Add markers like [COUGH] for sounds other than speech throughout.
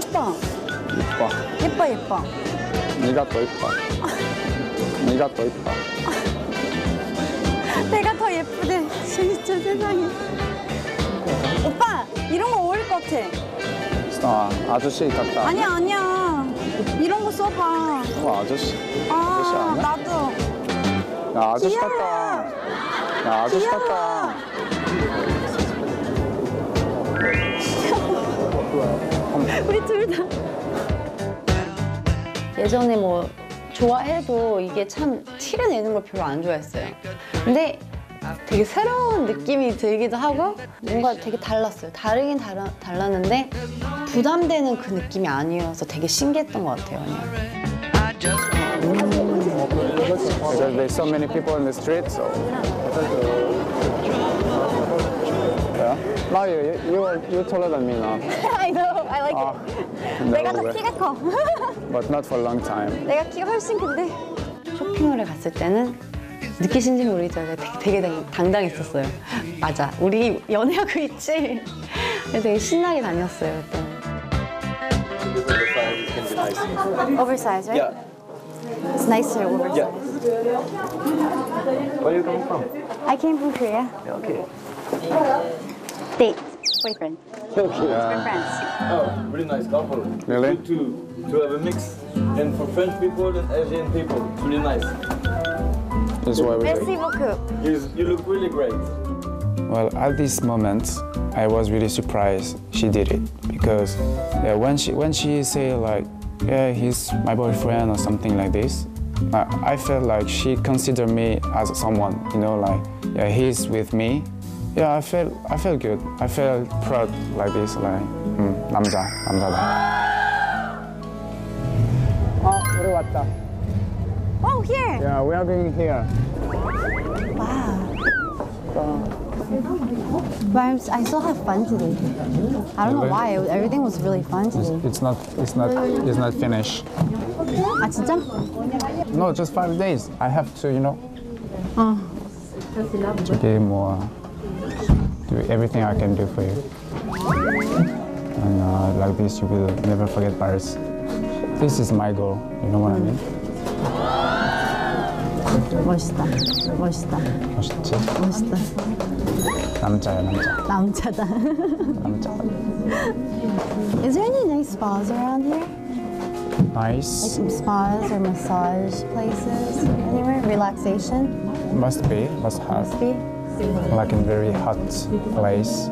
예뻐. 이뻐. 예뻐, 예뻐. 네가 더 이뻐. 네가 더 이뻐. [LAUGHS] 내가 더 예쁘대. 진짜 세상에. 오빠, 이런 거 어울릴 것 같아. 아, 아저씨 같다. 아니야, 아니야. 이런 거 써봐. 어, 아저씨. 아저씨 아, 아니야? 나도. 야, 아저씨 귀여워. 같다. 야, 아저씨 귀여워. 같다. [LAUGHS] 우리 둘 다. 예전에 뭐 좋아해도 이게 참 티를 내는 걸 별로 안 좋아했어요. 근데 되게 새로운 느낌이 들기도 하고 뭔가 되게 달랐어요. 다르긴 달라, 달랐는데 부담되는 그 느낌이 아니어서 되게 신기했던 것 같아요. 그냥. Because there's so many people in the street, so. Yeah. Now you, you, are- you're taller than me now, I like 아, it. 내가 더 왜? 키가 커. but not for a long time. 내가 키가 훨씬 큰데. 쇼핑몰에 갔을 때는 느끼신지 모르겠지만 되게, 되게 당- 당당했었어요. 맞아, 우리 연애하고 있지. 되게 신나게 다녔어요 그때. Oversize, right? Yeah. It's nicer oversize. Yeah. Where are you coming from? I came from Korea. Okay. Date, boyfriend, Okay. we're friends. Ah, oh, really nice couple. Really? Good to, to have a mix. And for French people and Asian people, it's really nice. This is why we Merci beaucoup. You, you look really great. Well, at this moment, I was really surprised she did it because yeah, when she when she say like, yeah, he's my boyfriend or something like this, I, I felt like she considered me as someone, you know, like yeah, he's with me. Yeah, I felt I felt good. I felt proud like this, like 음, 남자, 남자다. 어, 우리 왔다. Oh, here. Yeah, we are going here. But I'm, I still have fun today. I don't know Really? why. It, everything was really fun today. It's not it's not it's not finished. 아 진짜? No, just five days. I have to, you know, 어. to give more, do everything I can do for you. And uh, like this, you will never forget Paris. This is my goal. You know what I mean? 멋있다. 멋있다. 멋있지? 멋있다. 남자야, 남자. 남자다. [LAUGHS] 남자. Is there any nice spas around here? Like Nice. some spas or massage places anywhere? Relaxation? Must be, must have. Be? Like in very hot place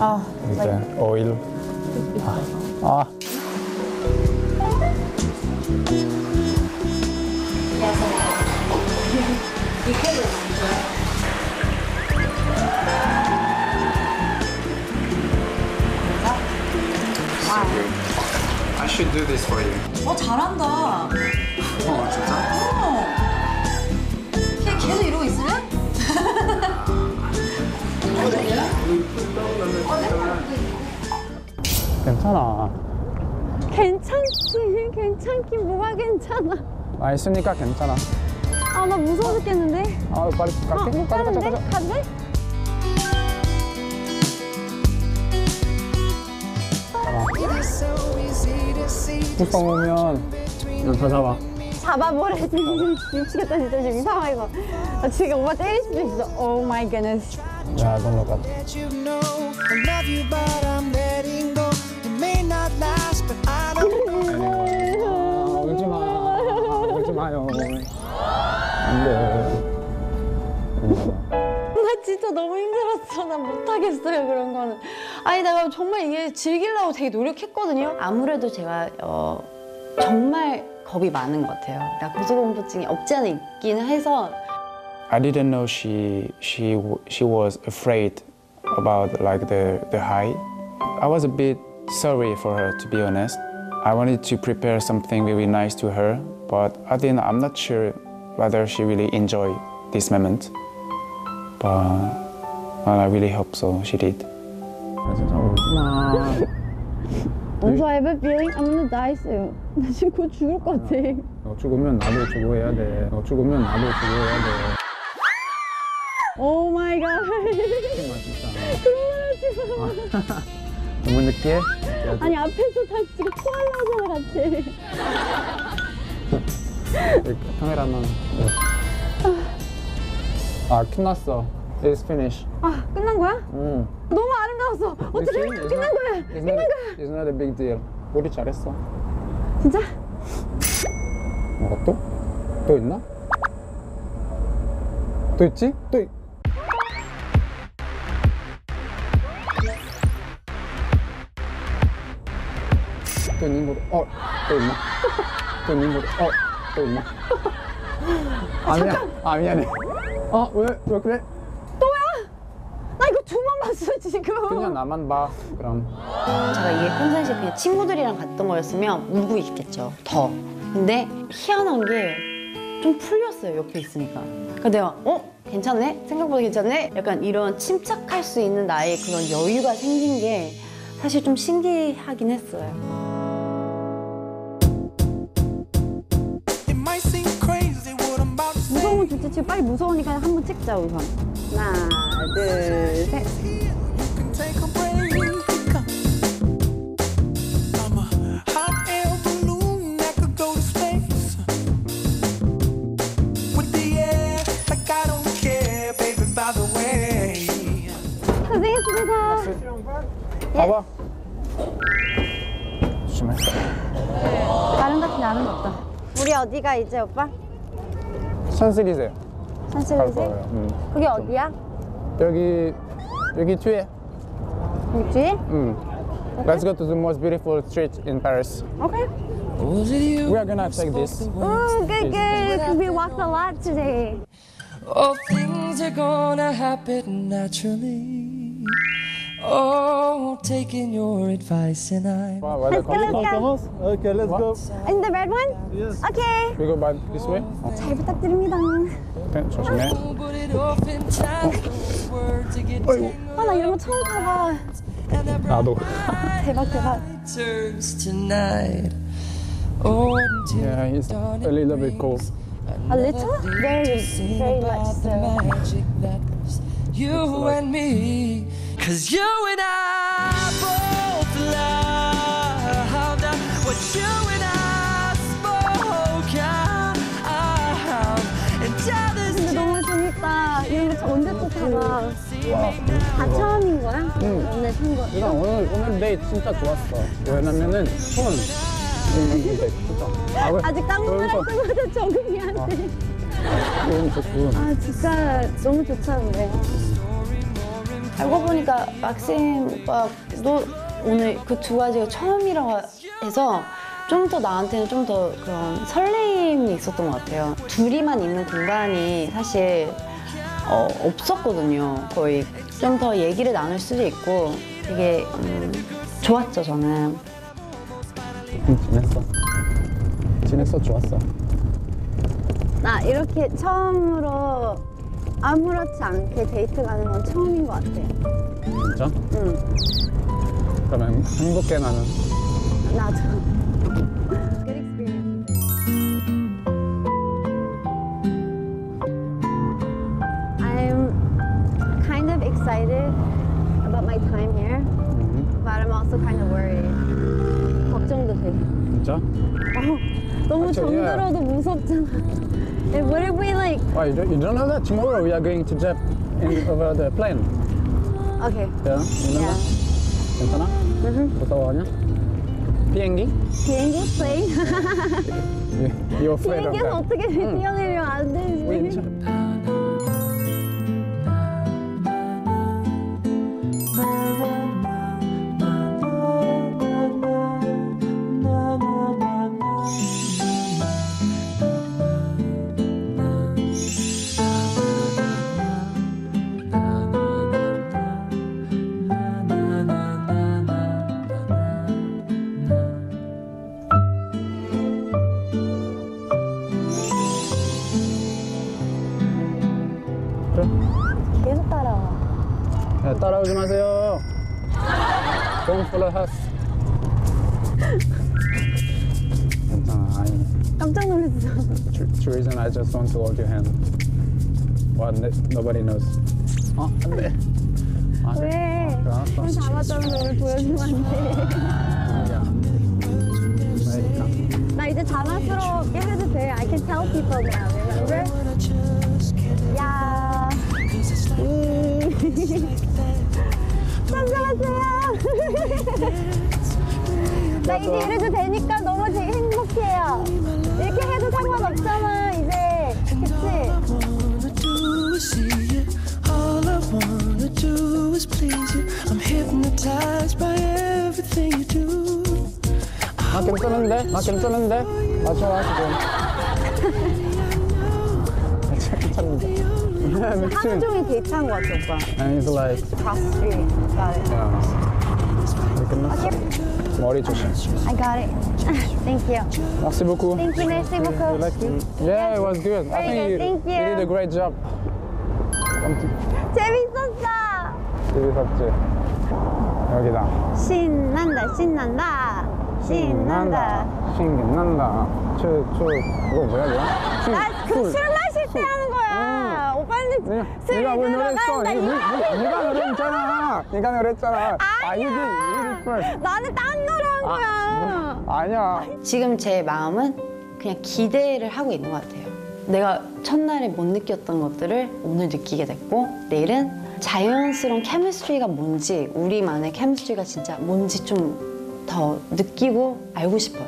Oh, with like the oil. Ah. I should do this for you. 어 잘한다. 어, 진짜? 괜찮아. 괜찮지. 괜찮긴 뭐가 괜찮아. 나 있으니까 괜찮아. 아 나 무서워 죽겠는데. 아, 빨리 아, 갈게. 못 가자, 가자? 가자. 돼? 뚜껑 오면 이거 더 잡아. 잡아버려 [LAUGHS] 미치겠다 진짜 지금 이 상황에서 나 지금 오빠 때릴 수도 있어 goodness 야, 넘어 가. I know. 아, 울지 마. 울지 마요. 안 돼. 나 진짜 너무 힘들었어 나 못하겠어요 그런 거는 아니 내가 정말 이게 즐기려고 되게 노력했거든요 아무래도 제가 어, 정말 겁이 많은 것 같아요 그러니까 고소공포증이 없지 않아 있긴 해서 I didn't know she she w- she was afraid about like the the height. I was a bit sorry for her to be honest. I wanted to prepare something very nice to her, but at the end I'm not sure whether she really enjoyed this moment. But well, I really hope so. She did. 진짜 울지 마. Also [LAUGHS] I have a feeling I'm gonna die soon [LAUGHS] 나 지금 곧 죽을 것 같아 너 죽으면 나도 죽어야 돼. 너 죽으면 나도 죽어야 돼. God 진짜. 그만하지 마 너무 느끼해? 아니 앞에서 다 지금 토하려고 같이. 카메라만. 네. 아 끝났어. It's finished. 아 끝난 거야? 음. 너무 아름다웠어. 어떻게 끝난 거야? 끝난 거야. it's not a big deal. 우리 잘했어. 진짜? 뭐가 또? 또 있나? 또 있지? 또 있... 있는 거로 어? 또 있나? 또 있는 거로 어? 또 있나? 아 미안 아 미안해 어? 왜? 왜 그래? 나 이거 두 번 봤어 지금. 그냥 나만 봐 그럼 제가 이게 평상시에 그냥 친구들이랑 갔던 거였으면 울고 있겠죠. 더. 근데 희한한 게 좀 풀렸어요. 옆에 있으니까. 그러니까 내가 어? 괜찮네? 생각보다 괜찮네? 약간 이런 침착할 수 있는 나의 그런 여유가 생긴 게 사실 좀 신기하긴 했어요. 무서우면 좋지. 지금 빨리 무서우니까 한 번 찍자 우선. 하나, 둘, 셋. You can take a break. I'm a hot air balloon that could go to space. With the air, like I don't care, baby, by the way. 고생했습니다. 봐봐 조심해 다른 같은 나는 없다. 우리 어디가 이제 오빠? 션슬리제 갈 산실리제? 거예요 음. 그게 어디야? 여기 여기 뒤에 여기 뒤에? 음. Let's go to the most beautiful street in Paris. 오케이. We are gonna take this. Oh, good, good. Because we walked a lot today. Oh, things are gonna happen naturally. Oh, taking your advice and I. Wow, where the Let's go, let's go. Okay, let's go. In the red one? Yes. Okay. We go by this way. 어, 잘 부탁드립니다. 네, 조심해. But it often times words to get 아, 나 이런 거 처음 타봐. and that 나도. [LAUGHS] 대박, 대박. turns tonight. Oh, until Yeah, it's a little bit cold. A little? Very, sing very much about the so. magic that was you and me. Cause you and I both loved what you and I spoke of. And others 근데 너무 재밌다. 이런 거 언제 또 타봐. 다 처음인 거야? 오늘 탄 거. 일단 오늘 오늘 데이트 진짜 좋았어. 왜냐면은 진짜. 아, 왜? 아직 깡패랑 뜨거워서 적응이 안 돼. 좋은 좋은. 아, 진짜 너무 좋다는데. 알고 보니까 막심 오빠도 오늘 그 두 가지가 처음이라고 해서 좀 더 나한테는 좀 더 그런 설레임이 있었던 것 같아요. 둘이만 있는 공간이 사실 어, 없었거든요. 거의 좀 더 얘기를 나눌 수도 있고 되게 음, 좋았죠 저는. 응, 지냈어. 지냈어 좋았어. 나 이렇게 처음으로 아무렇지 않게 데이트 가는 건 처음인 것 같아. 진짜? 응, 그러면 행복해 나는. 나도. Good experience. I'm kind of excited about my time here, but I'm also kind of worried. 걱정도 돼. 진짜? 어, 너무 아. 정들어도 무섭잖아. Why you don't, you don't know that tomorrow we are going to Jap in, over the plane. Okay. Yeah, you know Yeah. that? 괜찮아? 무서워하냐? 비행기? 비행기 plane. [LAUGHS] You, you're afraid of 비행기에서 that. 어떻게 뛰어내리면 안 되지? 올라왔어. I, 깜짝 놀랐어. tr- reason I just want to hold your hand. What nobody knows. 어, 안 돼. 왜? 손 잡았다는 걸 보여주면 안 돼. 아니야. 나 이제 자랑스럽게 해도 돼. I can tell people now. Remember? 야. [LAUGHS] [LAUGHS] 나 이제 이래도 되니까 너무 되게 행복해요. 이렇게 해도 상관없잖아, 이제. 그치? wanna do is see you. All I wanna do is please you. I'm hypnotized by everything you do. 나 괜찮은데? 나 괜찮은데? 나 좋아 지금. 괜찮은데? 하루. 종일 데이트한 것 같아, 오빠. And it's like, Cross street. Got it. 이렇게 끝났어. 머리 조심. I got it. Thank you. Merci beaucoup. Thank you, merci You beaucoup. like it? Yeah, it was good. I think you, thank you you. did a great job. 재밌었어. 재밌었지? 여기다. 신난다, 신난다. 신난다. 신난다. 출, 출, 이거 뭐야, 뭐야? 술, 나그 술. 술 마실 때 하는 거야. 오빠는 네가 술 네가 뭘 노래했어? 들어간다. 네-. 네- 네가 노래했잖아. 네가. 아, you you did first. 나는 딴 노래 한 거야. 아니야. 지금 제 마음은 그냥 기대를 하고 있는 것 같아요. 내가 첫날에 못 느꼈던 것들을 오늘 느끼게 됐고 내일은 자연스러운 케미스트리가 뭔지 우리만의 케미스트리가 진짜 뭔지 좀 더 느끼고 알고 싶어요.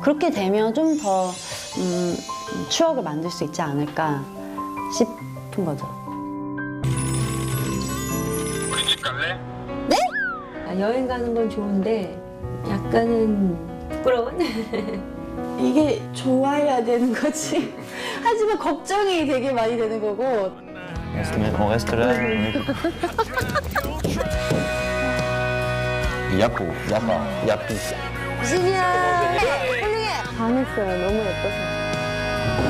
그렇게 되면 좀더 음, 추억을 만들 수 있지 않을까 싶은 거죠. 여행 가는 건 좋은데 약간은 부끄러운? [LAUGHS] 이게 좋아해야 되는 거지. [LAUGHS] 하지만 걱정이 되게 많이 되는 거고. Yapo, yapa, yapi. 신이야 훌륭해 반했어요 너무 예뻐서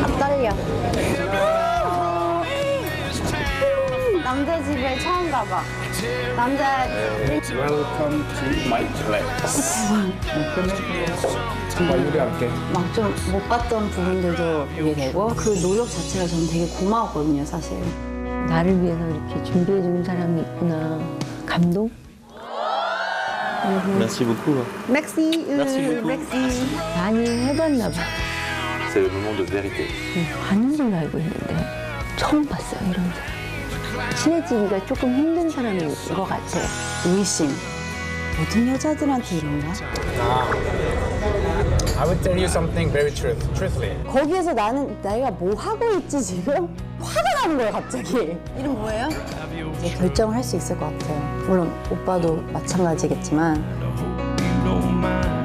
아 떨려 남자 집에 처음 가봐 남자 Welcome to my place. 정말 요리할게. 막 좀 못 봤던 부분들도 보게 되고 그 노력 자체가 저는 되게 고마웠거든요 사실 나를 위해서 이렇게 준비해 주는 사람이 있구나. 감동? Merci beaucoup. Merci beaucoup. 맥시 많이 해봤나 봐. C'est le moment de vérité. 아는 걸로 알고 있는데 처음 봤어요 이런 사람. 친해지기가 조금 힘든 사람인 것 같아. 의심 모든 여자들한테 이런가? I will tell you something very truth, truthfully. 거기에서 나는 내가 뭐 하고 있지 지금? 화가 나는 거야 갑자기 이름 뭐예요? 이제 결정을 할 수 있을 것 같아요 물론 오빠도 마찬가지겠지만 You know my